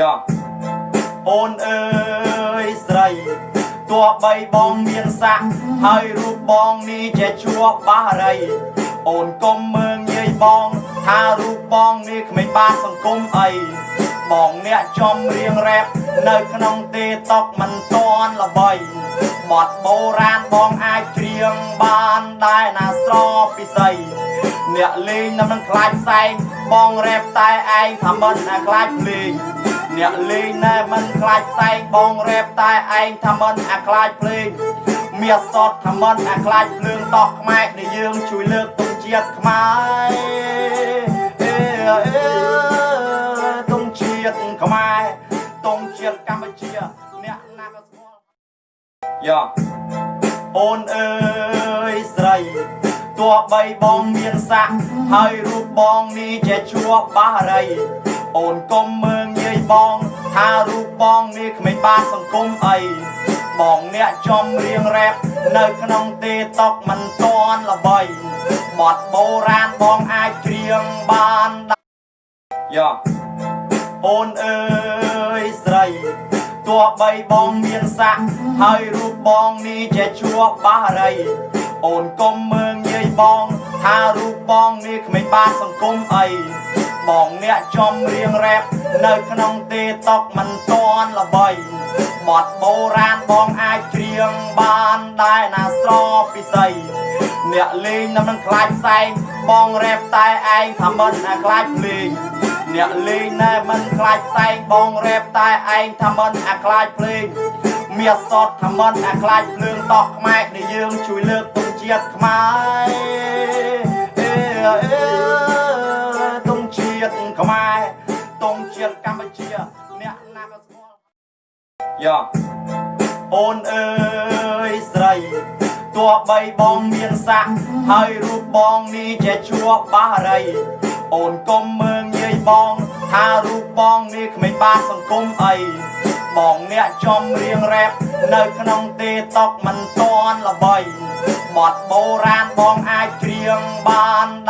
យ៉ាអូនអើយស្រីទោះបីបងមានស័ក្តិហើយរូបបងនេះជាជួបបារី អូនកុំមើងងាយបង ថារូបបងនេះគ្មានបានសង្គមអីបងអ្នកចំរៀងរ៉េបនៅក្នុងទេតុកមិនតាន់ល្បីបទបុរាណបងអាចច្រៀងបានដែរណាស្រពិសីអ្នកលេងនៅនឹងខ្លាចផ្សែងបងរ៉េបតែឯងថាមិនអាខ្លាចភ្លេង អ្នកលេងណែមិនខ្លាចផ្សែងបងរ៉េបតែឯងថាមិនអាខ្លាចភ្លេងមាសសតថាមិនអាខ្លាចភ្លើងតោះខ្មែរគ្នាយើងជួយលើកទង់ជាតិខ្មែរអេអេទង់ជាតិខ្មែរទង់ជាតិកម្ពុជាអ្នកណាក៏ស្គាល់យ៉ាអូនអើយស្រីទោះបីបងមានស័ក្តិហើយរូបបងនេះជាជួបបារី អូនកុំមើងងាយបង ថារូបបងនេះគ្មានបានសង្គមអីបងអ្នកចំរៀងរ៉េបនៅក្នុងទេតុកមិនតាន់ល្បីបទបុរាណបងអាចច្រៀងបានដែរយ៉ាអូនអើយស្រីទោះបីបងមានស័ក្តិហើយរូបបងនេះជាជួបបារី អូនកុំមើងងាយបង ថារូបបងនេះគ្មានបានសង្គមអីបងអ្នកចំរៀងរ៉េបនៅក្នុងទេតុកមិនតាន់ល្បីបទបុរាណបងអាចច្រៀងបានដែរណាស្រពិសីអ្នកលេងនៅនឹងខ្លាចផ្សែងបងរ៉េបតែឯងថាមិនអាខ្លាចភ្លេងអ្នកលេងណែមិនខ្លាចផ្សែងបងរ៉េបតែឯងថាមិនអាខ្លាចភ្លេងមាសសតថាមិនអាខ្លាចភ្លើងតោះខ្មែរគ្នាយើងជួយលើកទង់ជាតិខ្មែរ អេអេទង់ជាតិខ្មែរទង់ជាតិកម្ពុជាអ្នកណាក៏ស្គាល់យ៉ាអូនអើយស្រីទោះបីបងមានស័ក្តិហើយរូបបងនេះជាជួបបារី អូនកុំមើងងាយបង ថារូបបងនេះគ្មានបានសង្គមអីបងអ្នកចំរៀងរ៉េបនៅក្នុងទេតុកមិនតាន់ល្បីបទបុរាណបងអាចច្រៀងបាន